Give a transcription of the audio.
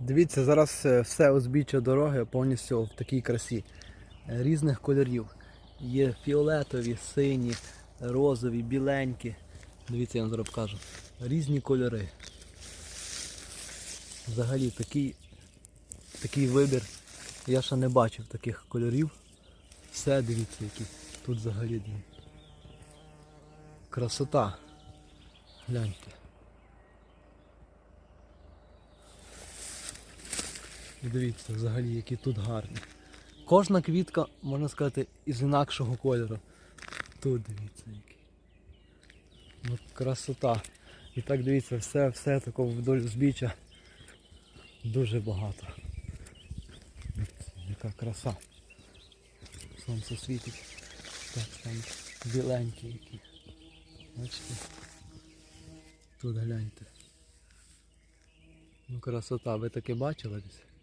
Дивіться, зараз е, все узбіччя дороги повністю в такій красі. Е, Різних кольорів. Є фіолетові, сині, розові, біленькі. Дивіться, я вам зараз покажу. Різні кольори. Взагалі такий, такий вибір. Я ще не бачив таких кольорів. Все, дивіться, які. Тут взагалі красота. Гляньте. І дивіться, взагалі, які тут гарні. Кожна квітка, можна сказати, із інакшого кольору. Тут дивіться який. Ну, красота. І так дивіться, все, все такого вдоль узбіччя. Дуже багато. Яка краса. Сонце світить. Так, там біленькі які. Бачите? Тут гляньте. Ну красота, ви таке бачили десь?